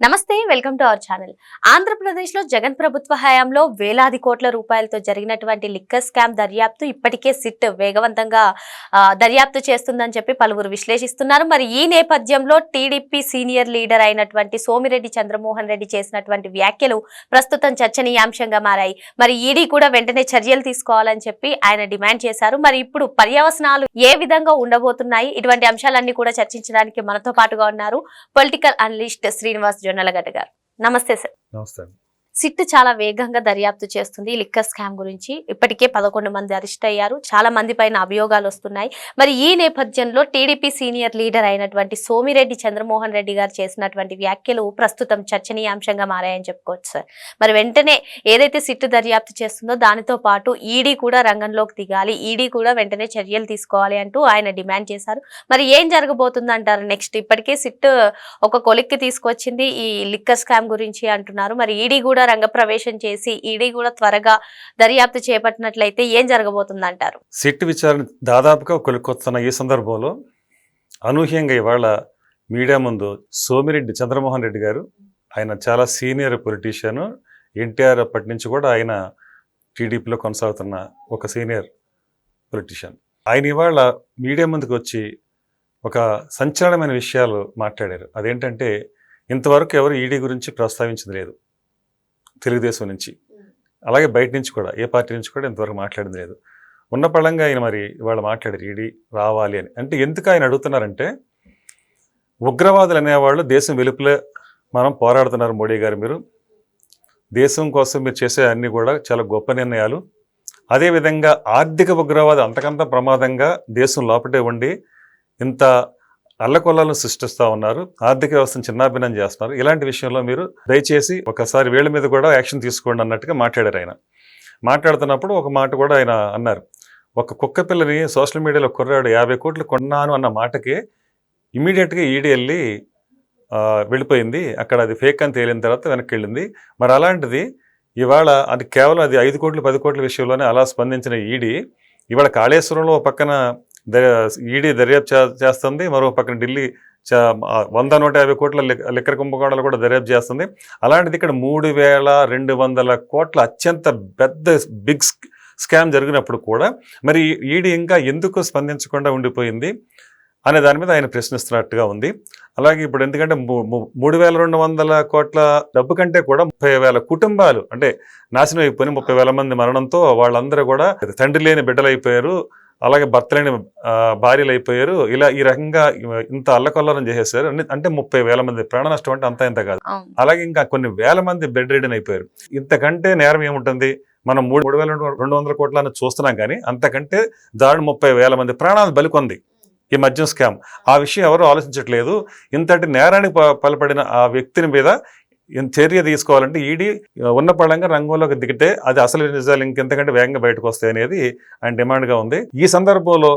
నమస్తే welcome to our channel. ఆంధ్రప్రదేశ్లో జగన్ ప్రభుత్వ హయాంలో వేలాది కోట్ల రూపాయలతో జరిగినటువంటి లిక్కర్ స్కామ్ దర్యాప్తు ఇప్పటికే సిట్ వేగవంతంగా ఆ, దర్యాప్తు చేస్తుందని చెప్పి పలువురు విశ్లేషిస్తున్నారు. మరి ఈ నేపథ్యంలో టీడీపీ సీనియర్ లీడర్ అయినటువంటి సోమిరెడ్డి చంద్రమోహన్ రెడ్డి చేసినటువంటి వ్యాఖ్యలు ప్రస్తుతం చర్చనీయాంశంగా మారాయి. మరి ఈడీ కూడా వెంటనే చర్యలు తీసుకోవాలని చెప్పి ఆయన డిమాండ్ చేశారు. మరి ఇప్పుడు పర్యవసనాలు ఏ విధంగా ఉండబోతున్నాయి? ఇటువంటి అంశాలన్నీ కూడా చర్చించడానికి మనతో పాటుగా ఉన్నారు పొలిటికల్ అనలిస్ట్ శ్రీనివాస్ జొన్నలగడ్డ గారు. నమస్తే సార్. నమస్తే సిట్ చాలా వేగంగా దర్యాప్తు చేస్తుంది ఈ లిక్కర్ స్కామ్ గురించి. ఇప్పటికే పదకొండు మంది అరెస్ట్ అయ్యారు. చాలా మంది పైన అభియోగాలు వస్తున్నాయి. మరి ఈ నేపథ్యంలో టీడీపీ సీనియర్ లీడర్ అయినటువంటి సోమిరెడ్డి చంద్రమోహన్ రెడ్డి గారు చేసినటువంటి వ్యాఖ్యలు ప్రస్తుతం చర్చనీయాంశంగా మారాయని చెప్పుకోవచ్చు సార్. మరి వెంటనే ఏదైతే సిట్ దర్యాప్తు చేస్తుందో దానితో పాటు ఈడీ కూడా రంగంలోకి దిగాలి. ఈడీ కూడా వెంటనే చర్యలు తీసుకోవాలి అంటూ ఆయన డిమాండ్ చేశారు. మరి ఏం జరగబోతుంది అంటారు నెక్స్ట్? ఇప్పటికే సిట్ ఒక కొలిక్కి తీసుకొచ్చింది ఈ లిక్కర్ స్కామ్ గురించి అంటున్నారు. మరి ఈడీ కూడా రంగప్రవేశం చేసి ఈడీ కూడా త్వరగా దర్యాప్తు చేపట్టినట్లయితే ఏం జరగబోతుంది అంటారు సిట్ విచారణ దాదాపుగా కొలుకొస్తున్న ఈ సందర్భంలో అనూహ్యంగా ఇవాళ మీడియా ముందు సోమిరెడ్డి చంద్రమోహన్ రెడ్డి గారు ఆయన చాలా సీనియర్ పొలిటీషియన్ ఎన్టీఆర్ అప్పటి నుంచి కూడా ఆయన టీడీపీలో కొనసాగుతున్న ఒక సీనియర్ పొలిటీషియన్. ఆయన ఇవాళ మీడియా ముందుకు వచ్చి ఒక సంచలనమైన విషయాలు మాట్లాడారు. అదేంటంటే ఇంతవరకు ఎవరు ఈడీ గురించి ప్రస్తావించింది లేదు. తెలుగుదేశం నుంచి. అలాగే బయట నుంచి కూడా ఏ పార్టీ నుంచి కూడా ఇంతవరకు మాట్లాడింది లేదు. ఉన్న పళంగా ఆయన మరి ఇవాళ మాట్లాడారు ఈడీ రావాలి అని. అంటే ఎందుకు ఆయన అడుగుతున్నారంటే ఉగ్రవాదులు అనేవాళ్ళు దేశం వెలుపులే మనం పోరాడుతున్నారు మోడీ గారు మీరు. దేశం కోసం మీరు చేసే అన్నీ కూడా చాలా గొప్ప నిర్ణయాలు. అదేవిధంగా ఆర్థిక ఉగ్రవాదం అంతకంత ప్రమాదంగా దేశం లోపటే ఉండి ఇంత అల్లకొల్లాలను సృష్టిస్తూ ఉన్నారు. ఆర్థిక వ్యవస్థను చిన్నాభిన్నం చేస్తున్నారు. ఇలాంటి విషయంలో మీరు దయచేసి ఒకసారి వీళ్ళ మీద కూడా యాక్షన్ తీసుకోండి అన్నట్టుగా మాట్లాడారు ఆయన. మాట్లాడుతున్నప్పుడు ఒక మాట కూడా ఆయన అన్నారు. ఒక కుక్క పిల్లని సోషల్ మీడియాలో కుర్రాడు యాభై కోట్లు కొన్నాను అన్న మాటకి ఇమీడియట్గా ఈడీ వెళ్ళి వెళ్ళిపోయింది. అక్కడ అది ఫేక్ అని తేలిన తర్వాత వెనక్కి వెళ్ళింది. మరి అలాంటిది ఇవాళ అది కేవలం అది ఐదు కోట్లు పది కోట్ల విషయంలోనే అలా స్పందించిన ఈడీ ఇవాళ కాళేశ్వరంలో పక్కన ఈడీ దర్యాప్తు చేస్తుంది. మరో పక్కన ఢిల్లీ వంద నూట యాభై కోట్ల లిక్కర కుంభకోణాలు కూడా దర్యాప్తు చేస్తుంది. అలాంటిది ఇక్కడ మూడు వేల రెండు వందల కోట్ల అత్యంత పెద్ద బిగ్ స్కామ్ జరిగినప్పుడు కూడా మరి ఈడీ ఇంకా ఎందుకు స్పందించకుండా ఉండిపోయింది అనే దాని మీద ఆయన ప్రశ్నిస్తున్నట్టుగా ఉంది. అలాగే ఇప్పుడు ఎందుకంటే మూడు వేల రెండు వందల కోట్ల డబ్బు కంటే కూడా ముప్పై వేల కుటుంబాలు అంటే నాశనం అయిపోయిన ముప్పై వేల మంది మరణంతో వాళ్ళందరూ కూడా తండ్రి లేని బిడ్డలు అయిపోయారు అలాగే భర్త లేని ఆ, భార్యలు అయిపోయారు ఇలా ఈ రకంగా ఇంత అల్లకొల్లం చేసేసారు. అంటే ముప్పై వేల మంది ప్రాణ నష్టం అంటే అంత ఇంత కాదు. అలాగే ఇంకా కొన్ని వేల మంది బెడ్ రీడన్ అయిపోయారు. ఇంతకంటే నేరం ఏముంటుంది? మనం మూడు మూడు వేల రెండు వందల కోట్లని చూస్తున్నాం కానీ అంతకంటే దాడు ముప్పై వేల మంది ప్రాణాలు బలికొంది ఈ మద్యం స్కామ్. ఆ విషయం ఎవరు ఆలోచించట్లేదు. ఇంతటి నేరానికి పాల్పడిన ఆ వ్యక్తిని మీద చర్య తీసుకోవాలంటే ఈడీ ఉన్న పడంగా రంగంలోకి దిగితే అది అసలు నిజాలు ఇంకెంతకంటే వేగంగా బయటకు వస్తాయి అనేది ఆయన డిమాండ్గా ఉంది. ఈ సందర్భంలో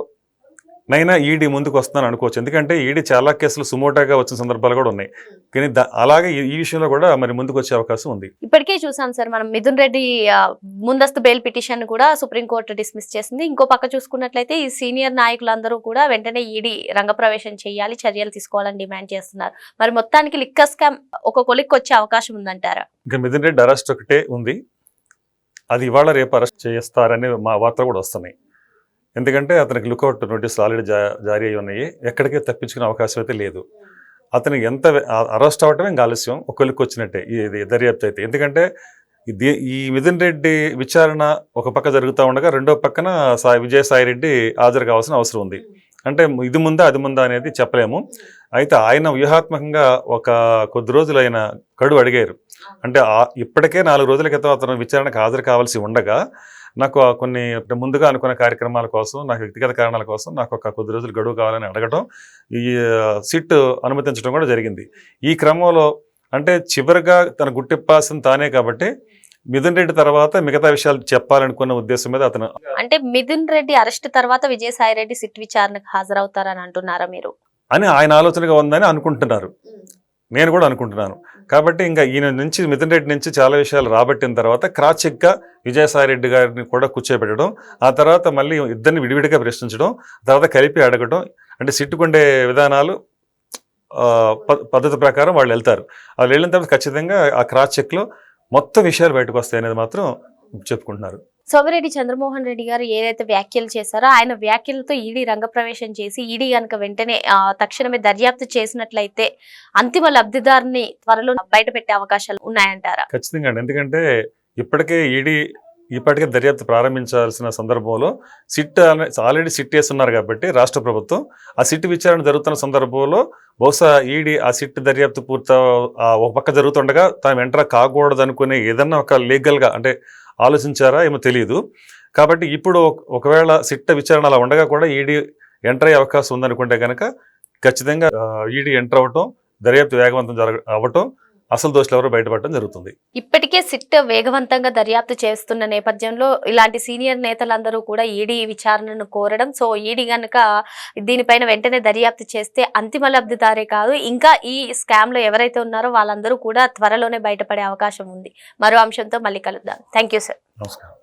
నైనా ఈడీ ముందుకు వస్తుందని అనుకోవచ్చు. ఎందుకంటే ఈడీ చాలా కేసులు సుమోటాగా వచ్చిన సందర్భాలు కూడా ఉన్నాయి. కానీ అలాగే ఈ- విషయంలో కూడా మరి ముందుకు వచ్చే అవకాశం ఉంది. ఇప్పటికే చూసాం సార్ మనం మిథున్ రెడ్డి ముందస్తు బెయిల్ పిటిషన్ కూడా సుప్రీంకోర్టు డిస్మిస్ చేసింది. ఇంకో పక్క చూసుకున్నట్లయితే ఈ సీనియర్ నాయకులందరూ కూడా వెంటనే ఈడీ రంగప్రవేశం చేయాలి చర్యలు తీసుకోవాలని డిమాండ్ చేస్తున్నారు. మరి మొత్తానికి లిక్కర్ స్కామ్ ఒక కొలిక్కి వచ్చే అవకాశం ఉందంటారా? ఇంకా మిథున్ రెడ్డి అరెస్ట్ ఒకటే ఉంది. అది ఇవాళ రేపు అరెస్ట్ చేస్తారనే మా వార్తలు కూడా వస్తున్నాయి. ఎందుకంటే అతనికి లుకౌట్ నోటీసులు ఆల్రెడీ జారీ అయి ఉన్నాయి. ఎక్కడికి తప్పించుకునే అవకాశం అయితే లేదు. అతను ఎంత అరెస్ట్ అవ్వటమే ఇంకా ఆలస్యం. ఒకరికి వచ్చినట్టే. ఇది దర్యాప్తు అయితే. ఎందుకంటే ఈ మిథున్ రెడ్డి విచారణ ఒక పక్క జరుగుతూ ఉండగా రెండో పక్కన సాయి విజయసాయి రెడ్డి హాజరు కావాల్సిన అవసరం ఉంది. అంటే ఇది ముందా అది ముందా అనేది చెప్పలేము. అయితే ఆయన వ్యూహాత్మకంగా ఒక కొద్ది రోజులు ఆయన కడు అడిగారు. అంటే ఇప్పటికే నాలుగు రోజుల క్రితం అతను విచారణకు హాజరు కావాల్సి ఉండగా నాకు కొన్ని ముందుగా అనుకున్న కార్యక్రమాల కోసం నాకు వ్యక్తిగత కారణాల కోసం నాకు ఒక కొద్ది రోజులు గడువు కావాలని అడగటం ఈ సిట్ అనుమతించడం కూడా జరిగింది. ఈ క్రమంలో అంటే చివరిగా తన గుట్టిప్పాల్సింది తానే కాబట్టి మిథున్ రెడ్డి తర్వాత మిగతా విషయాలు చెప్పాలనుకున్న ఉద్దేశం మీద అతను అంటే మిథున్ రెడ్డి అరెస్ట్ తర్వాత విజయసాయి రెడ్డి సిట్ విచారణకు హాజరవుతారని అంటున్నారా మీరు? అని ఆయన ఆలోచనగా ఉందని అనుకుంటున్నారు. నేను కూడా అనుకుంటున్నాను. కాబట్టి ఇంకా ఈయన నుంచి మిథున్ రెడ్డి నుంచి చాలా విషయాలు రాబట్టిన తర్వాత క్రాచిక్గా చెక్గా విజయసాయి రెడ్డి గారిని కూడా కూర్చోబెట్టడం ఆ తర్వాత మళ్ళీ ఇద్దరిని విడివిడిగా ప్రశ్నించడం తర్వాత కలిపి అడగడం అంటే సిట్టుకుండే విధానాలు ప- పద్ధతి ప్రకారం వాళ్ళు వెళ్తారు. వాళ్ళు వెళ్ళిన తర్వాత ఖచ్చితంగా ఆ క్రాస్ చెక్లో మొత్తం విషయాలు బయటకు వస్తాయి అనేది మాత్రం చెప్పుకుంటున్నారు. సోమిరెడ్డి చంద్రమోహన్ రెడ్డి గారు ఏదైతే వ్యాఖ్యలు చేశారో ఆయన వ్యాఖ్యలతో ఈడీ రంగప్రవేశం చేసి ఈడీ కనుక వెంటనే తక్షణమే దర్యాప్తు చేసినట్లయితే అంతిమ లబ్ధిదారుని త్వరలో బయట పెట్టే అవకాశాలు ఉన్నాయంటారా? ఖచ్చితంగా ఎందుకంటే ఇప్పటికే ఈడీ ఇప్పటికే దర్యాప్తు ప్రారంభించాల్సిన సందర్భంలో సిట్ అనే- ఆల్రెడీ సిట్ వేస్తున్నారు కాబట్టి రాష్ట్ర ప్రభుత్వం ఆ సిట్ విచారణ జరుగుతున్న సందర్భంలో బహుశా ఈడీ ఆ సిట్ దర్యాప్తు పూర్త ఒక పక్క జరుగుతుండగా తాము ఎంటర్ కాకూడదు అనుకునే ఏదన్నా ఒక లీగల్గా అంటే ఆలోచించారా ఏమో తెలియదు కాబట్టి ఇప్పుడు ఒకవేళ సిట్ విచారణ అలా ఉండగా కూడా ఈడీ ఎంటర్ అయ్యే అవకాశం ఉందనుకుంటే కనుక ఖచ్చితంగా ఈడీ ఎంటర్ అవ్వటం దర్యాప్తు వేగవంతం జరగ అవ్వటం అసలు దోషులు ఎవరో బయటపడటం జరుగుతుంది. ఇప్పటికే సిట్ వేగవంతంగా దర్యాప్తు చేస్తున్న నేపథ్యంలో ఇలాంటి సీనియర్ నేతలందరూ కూడా ఈడీ విచారణను కోరడం. సో ఈడీ గనుక దీనిపైన వెంటనే దర్యాప్తు చేస్తే అంతిమ లబ్ధిదారే కాదు. ఇంకా ఈ స్కామ్లో ఎవరైతే ఉన్నారో వాళ్ళందరూ కూడా త్వరలోనే బయటపడే అవకాశం ఉంది. మరో అంశంతో మళ్ళీ కలుద్దాం. Thank you sir. నమస్కారం.